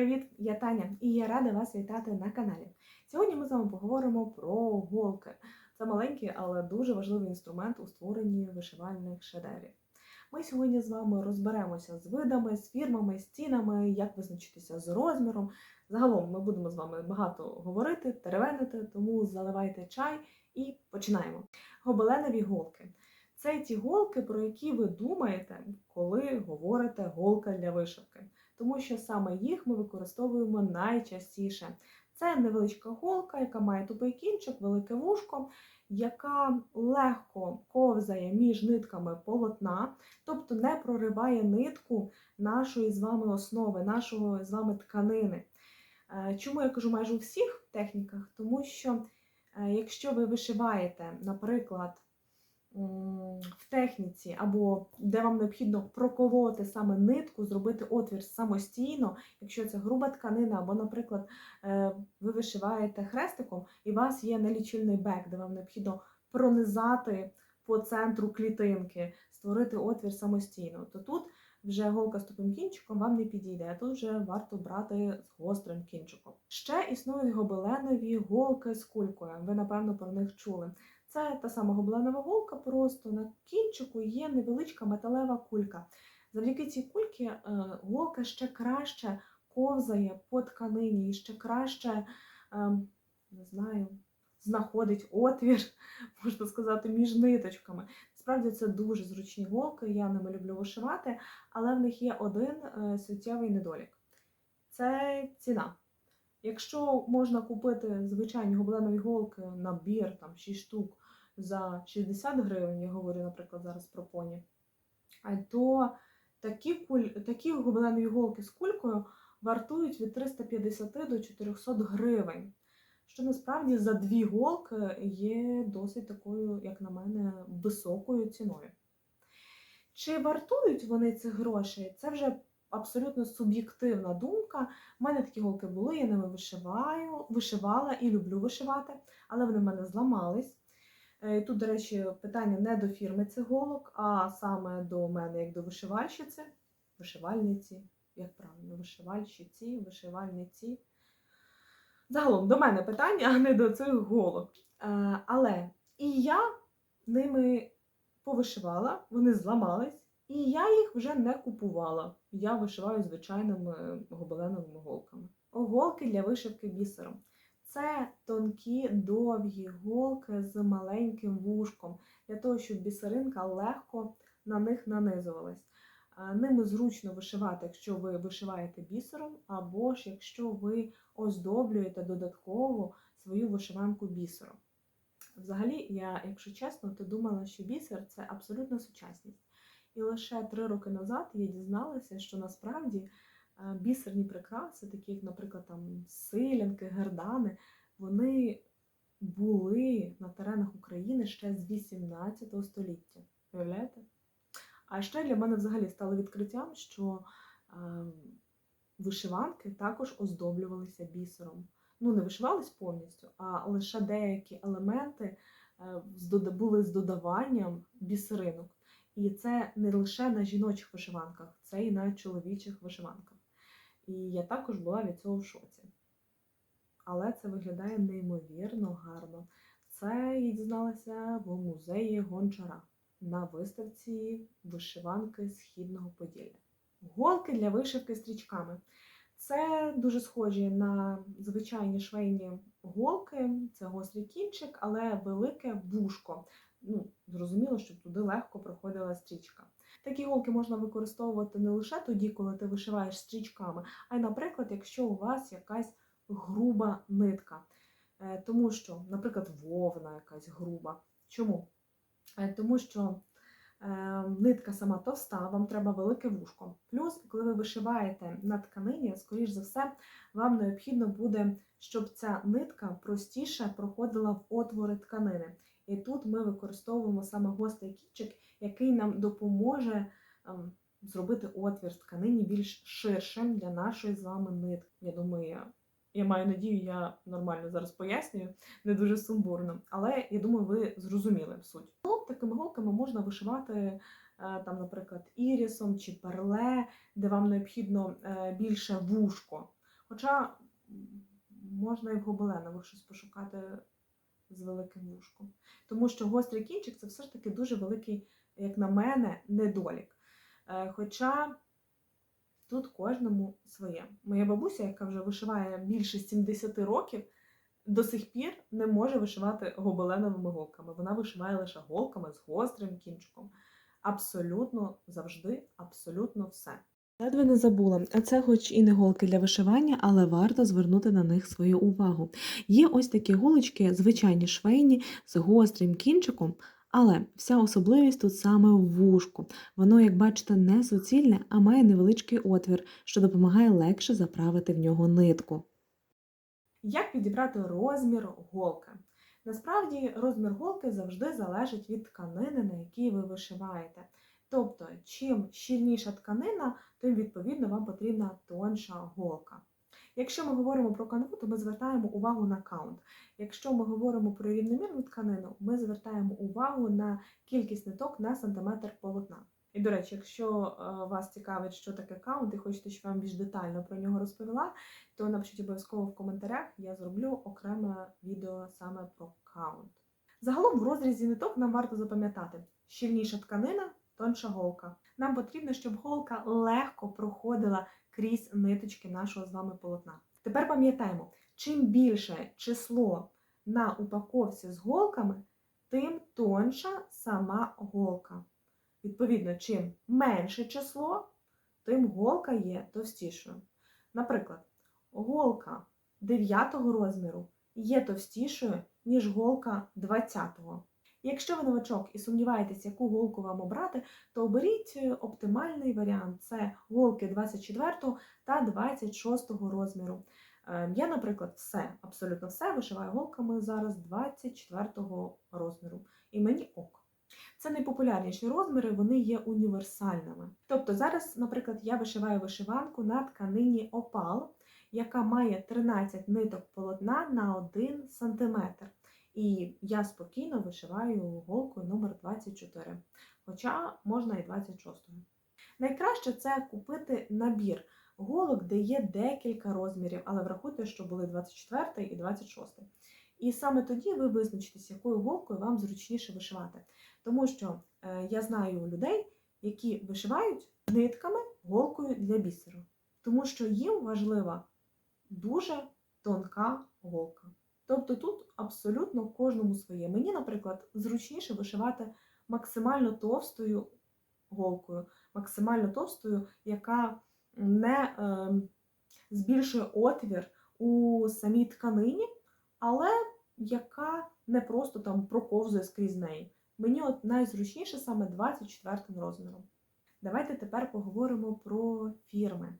Привіт, я Таня, і я рада вас вітати на каналі. Сьогодні ми з вами поговоримо про голки. Це маленький, але дуже важливий інструмент у створенні вишивальних шедеврів. Ми сьогодні з вами розберемося з видами, з фірмами, з цінами, як визначитися з розміром. Загалом ми будемо з вами багато говорити, теревенити, тому заливайте чай і починаємо. Гобеленові голки. Це ті голки, про які ви думаєте, коли говорите голка для вишивки тому що саме їх ми використовуємо найчастіше. Це невеличка голка, яка має тупий кінчик, велике вушко, яка легко ковзає між нитками полотна, тобто не прориває нитку нашої з вами основи, нашого з вами тканини. Е, чому я кажу майже у всіх техніках? Тому що е, якщо ви вишиваєте, наприклад, в техніці, або де вам необхідно проколоти саме нитку, зробити отвір самостійно, якщо це груба тканина, або, наприклад, е, ви вишиваєте хрестиком, і у вас є нелічильний бек, де вам необхідно пронизати по центру клітинки, створити отвір самостійно, то тут вже голка з тупим кінчиком вам не підійде, а тут вже варто брати з гострим кінчиком. Ще існують гобеленові голки з кулькою. Ви, напевно, про них чули. Це та сама гобеленова голка, просто на кінчику є невеличка металева кулька. Завдяки цій кульці е, голка ще краще ковзає по тканині і ще краще, ем, не знаю, знаходить отвір, можна сказати, між ниточками. Справді це дуже зручні голки, я ними люблю вишивати, але в них є один е, суттєвий недолік це ціна. Якщо можна купити звичайні гобеленові голки, набір, там 6 штук за 60 гривень, я говорю, наприклад, зараз про поні, то такі куль... такі гобеленові голки з кулькою вартують від 350 до 400 гривень. Що насправді за дві голки є досить такою, як на мене, високою ціною. Чи вартують вони цих грошей? Це вже абсолютно суб'єктивна думка. У мене такі голки були, я ними вишиваю, вишивала і люблю вишивати, але вони в мене зламались. Е, тут, до речі, питання не до фірми цих голок, а саме до мене, як до вишивальщиці, вишивальниці, як правильно, вишивальщиці, вишивальниці. Загалом до мене питання, а не до цих голок. Е, але і я ними повишивала, вони зламались, і я їх вже не купувала. Я вишиваю звичайними гобеленовими голками. Голки для вишивки бісером. Це тонкі довгі голки з маленьким вушком, для того, щоб бісеринка легко на них нанизувалась. Ними зручно вишивати, якщо ви вишиваєте бісером, або ж якщо ви оздоблюєте додатково свою вишиванку бісером. Взагалі, я, якщо чесно, то думала, що бісер це абсолютна сучасність. І лише три роки назад я дізналася, що насправді Е, бісерні прикраси, такі як, наприклад, там силянки, гердани, вони були на теренах України ще з 18 століття. Уявляєте? А ще для мене взагалі стало відкриттям, що е, вишиванки також оздоблювалися бісером. Ну, не вишивались повністю, а лише деякі елементи е, були з додаванням бісеринок. І це не лише на жіночих вишиванках, це і на чоловічих вишиванках. І я також була від цього в шоці. Але це виглядає неймовірно гарно. Це я дізналася в музеї Гончара на виставці вишиванки Східного Поділля. Голки для вишивки стрічками. Це дуже схожі на звичайні швейні голки, це гострий кінчик, але велике вушко. Ну, Зрозуміло, щоб туди легко проходила стрічка. Такі голки можна використовувати не лише тоді, коли ти вишиваєш стрічками, а й, наприклад, якщо у вас якась груба нитка. Е, тому що, наприклад, вовна якась груба. Чому? Е, тому що е, нитка сама товста, вам треба велике вушко. Плюс, коли ви вишиваєте на тканині, скоріш за все, вам необхідно буде, щоб ця нитка простіше проходила в отвори тканини. І тут ми використовуємо саме гострий кінчик, який нам допоможе ем, зробити отвір тканині більш ширшим для нашої з вами нитки. Я думаю, я, я маю надію, я нормально зараз пояснюю, не дуже сумбурно. Але я думаю, ви зрозуміли суть. Ну, Такими голками можна вишивати. Е, там, наприклад, ірісом чи перле, де вам необхідно е, більше вушко. Хоча можна і в гобеленових щось пошукати з великим вушком. Тому що гострий кінчик це все ж таки дуже великий, як на мене, недолік. Е, Хоча тут кожному своє. Моя бабуся, яка вже вишиває більше 70 років, до сих пір не може вишивати гобеленовими голками. Вона вишиває лише голками з гострим кінчиком. Абсолютно завжди, абсолютно все. Ледве не забула, це хоч і не голки для вишивання, але варто звернути на них свою увагу. Є ось такі голочки, звичайні швейні, з гострим кінчиком, але вся особливість тут саме в вушку. Воно, як бачите, не суцільне, а має невеличкий отвір, що допомагає легше заправити в нього нитку. Як підібрати розмір голки? Насправді розмір голки завжди залежить від тканини, на якій ви вишиваєте. Тобто, чим щільніша тканина, тим відповідно вам потрібна тонша голка. Якщо ми говоримо про канву, то ми звертаємо увагу на каунт. Якщо ми говоримо про рівномірну тканину, ми звертаємо увагу на кількість ниток на сантиметр полотна. І, до речі, якщо е, вас цікавить, що таке каунт, і хочете, щоб вам більш детально про нього розповіла, то напишіть обов'язково в коментарях, я зроблю окреме відео саме про каунт. Загалом в розрізі ниток нам варто запам'ятати щільніша тканина, тонша голка. Нам потрібно, щоб голка легко проходила крізь ниточки нашого з вами полотна. Тепер пам'ятаємо, чим більше число на упаковці з голками, тим тонша сама голка. Відповідно, чим менше число, тим голка є товстішою. Наприклад, голка 9 розміру є товстішою, ніж голка 20-го. Якщо ви новачок і сумніваєтесь, яку голку вам обрати, то оберіть е, оптимальний варіант це голки 24 та 26 розміру. Е, Я, наприклад, все, абсолютно все вишиваю голками зараз 24 розміру. І мені ок. Це найпопулярніші розміри, вони є універсальними. Тобто зараз, наприклад, я вишиваю вишиванку на тканині опал, яка має 13 ниток полотна на 1 см. І я спокійно вишиваю голкою номер 24, хоча можна і 26. Найкраще це купити набір голок, де є декілька розмірів, але врахуйте, що були 24 і 26. І саме тоді ви визначитесь, якою голкою вам зручніше вишивати. Тому що е, я знаю людей, які вишивають нитками голкою для бісеру. Тому що їм важлива дуже тонка голка. Тобто тут абсолютно кожному своє. Мені, наприклад, зручніше вишивати максимально товстою голкою, максимально товстою, яка не е, збільшує отвір у самій тканині, але яка не просто там проковзує скрізь неї. Мені от найзручніше саме 24 розміром. Давайте тепер поговоримо про фірми.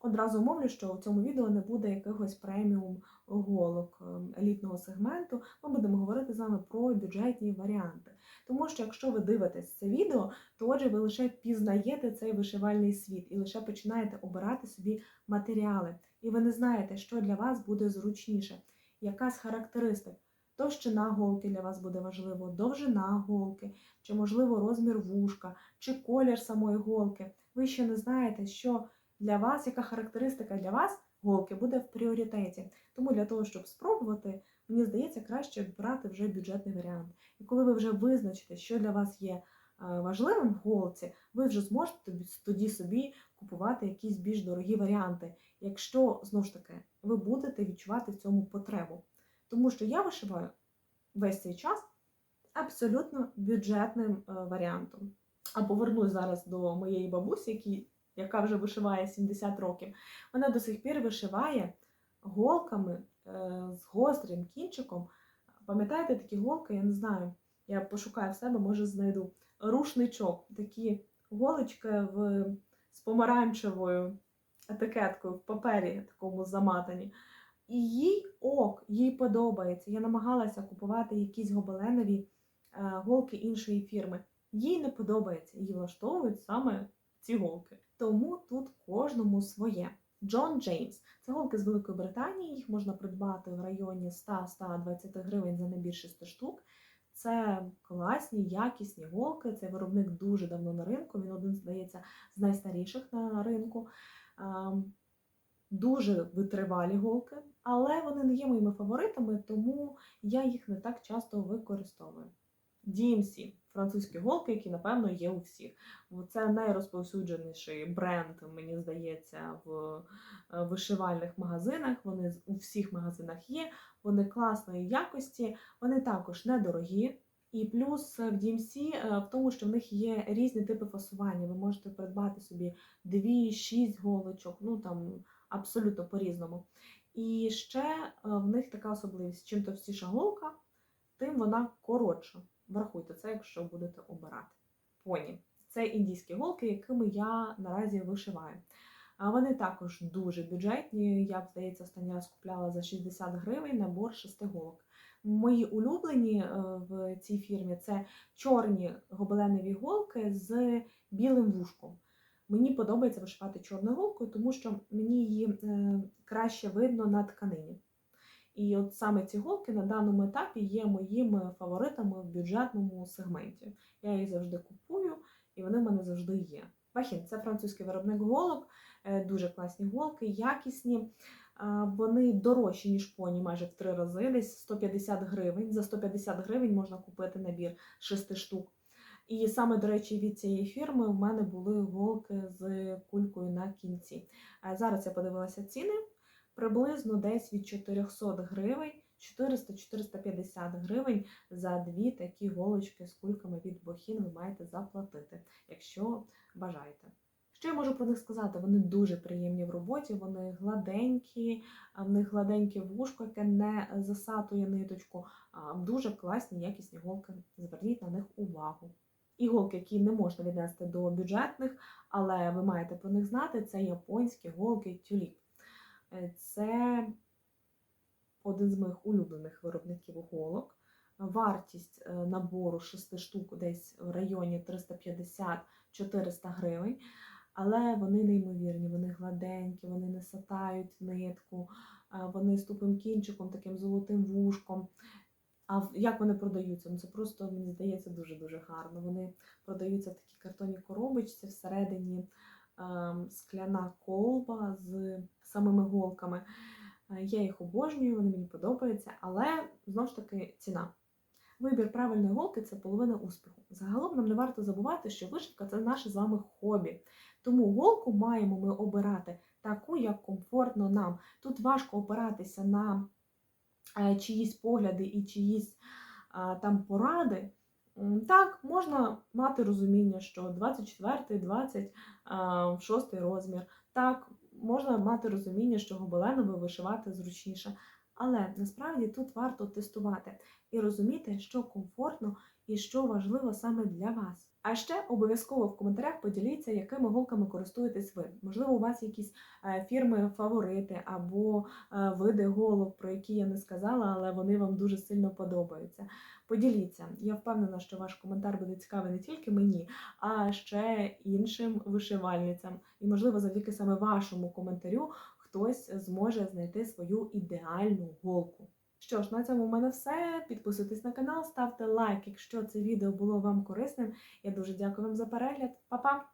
Одразу мовлю, що у цьому відео не буде якихось преміум голок ем, елітного сегменту. Ми будемо говорити з вами про бюджетні варіанти. Тому що якщо ви дивитесь це відео, то отже ви лише пізнаєте цей вишивальний світ і лише починаєте обирати собі матеріали. І ви не знаєте, що для вас буде зручніше, яка з характеристик. Товщина голки для вас буде важливо, довжина голки, чи, можливо, розмір вушка, чи колір самої голки. Ви ще не знаєте, що для вас, яка характеристика для вас голки буде в пріоритеті. Тому для того, щоб спробувати, мені здається, краще брати вже бюджетний варіант. І коли ви вже визначите, що для вас є е, важливим в голці, ви вже зможете тоді собі купувати якісь більш дорогі варіанти, якщо знову ж таки ви будете відчувати в цьому потребу. Тому що я вишиваю весь цей час абсолютно бюджетним е, варіантом. А повернусь зараз до моєї бабусі, які, яка вже вишиває 70 років. Вона до сих пір вишиває голками е, з гострим кінчиком. Пам'ятаєте такі голки? Я не знаю. Я пошукаю в себе, може знайду. Рушничок, такі голочки в, з помаранчевою етикеткою в папері такому заматані. І їй ок, їй подобається. Я намагалася купувати якісь гобеленові е, голки іншої фірми. Їй не подобається, їй влаштовують саме ці голки. Тому тут кожному своє. Джон Джеймс це голки з Великої Британії. Їх можна придбати в районі 100-120 гривень за більше 100 штук. Це класні, якісні голки. Цей виробник дуже давно на ринку. Він один, здається, з найстаріших на ринку. Дуже витривалі голки, але вони не є моїми фаворитами, тому я їх не так часто використовую. DMC французькі голки, які, напевно, є у всіх. Це найрозповсюдженіший бренд, мені здається, в е, вишивальних магазинах. Вони у всіх магазинах є, вони класної якості, вони також недорогі. І плюс в DMC е, в тому, що в них є різні типи фасування. Ви можете придбати собі 2-6 голочок, ну там абсолютно по-різному. І ще е, в них така особливість: чим товстіша голка, тим вона коротша. Врахуйте це, якщо будете обирати. Поні. Це індійські голки, якими я наразі вишиваю. Вони також дуже бюджетні. Я здається, останній раз купляла за 60 гривень набор шести голок. Мої улюблені е, в цій фірмі це чорні гобеленові голки з білим вушком. Мені подобається вишивати чорною голкою, тому що мені її е, краще видно на тканині. І от саме ці голки на даному етапі є моїми фаворитами в бюджетному сегменті. Я їх завжди купую, і вони в мене завжди є. Бахін це французький виробник голок, е, дуже класні голки, якісні. Вони дорожчі, ніж поні, майже в три рази, десь 150 гривень. За 150 гривень можна купити набір 6 штук. І саме, до речі, від цієї фірми в мене були голки з кулькою на кінці. Зараз я подивилася ціни приблизно десь від 400 гривень, 400-450 гривень за дві такі голочки з кульками від Бохін ви маєте заплатити, якщо бажаєте. Що я можу про них сказати? Вони дуже приємні в роботі, вони гладенькі, в них гладеньке вушко, яке не засатує ниточку. Дуже класні, якісні голки. Зверніть на них увагу. Іголки, які не можна віднести до бюджетних, але ви маєте про них знати, це японські голки тюліп. Е, Це один з моїх улюблених виробників голок. Вартість е, набору 6 штук десь в районі 350-400 гривень. Але вони неймовірні, вони гладенькі, вони не сатають нитку, е, вони з тупим кінчиком, таким золотим вушком. А як вони продаються? Ну це просто мені здається дуже-дуже гарно. Вони продаються в такій картонній коробочці, всередині скляна колба з самими голками. Е, Я їх обожнюю, вони мені подобаються, але знову ж таки ціна. Вибір правильної голки це половина успіху. Загалом нам не варто забувати, що вишивка це наше з вами хобі. Тому голку маємо ми обирати таку, як комфортно нам. Тут важко опиратися на е, чиїсь погляди і чиїсь там поради. Так, можна мати розуміння, що 24, 26 розмір. Так, можна мати розуміння, що гобеленами вишивати зручніше. Але насправді тут варто тестувати і розуміти, що комфортно і що важливо саме для вас. А ще обов'язково в коментарях поділіться, якими голками користуєтесь ви. Можливо, у вас якісь е, фірми фаворити або е, види голок, про які я не сказала, але вони вам дуже сильно подобаються. Поділіться. Я впевнена, що ваш коментар буде цікавий не тільки мені, а ще іншим вишивальницям. І, можливо, завдяки саме вашому коментарю хтось зможе знайти свою ідеальну голку. Що ж, на цьому в мене все. Підписуйтесь на канал, ставте лайк, якщо це відео було вам корисним. Я дуже дякую вам за перегляд. Па-па!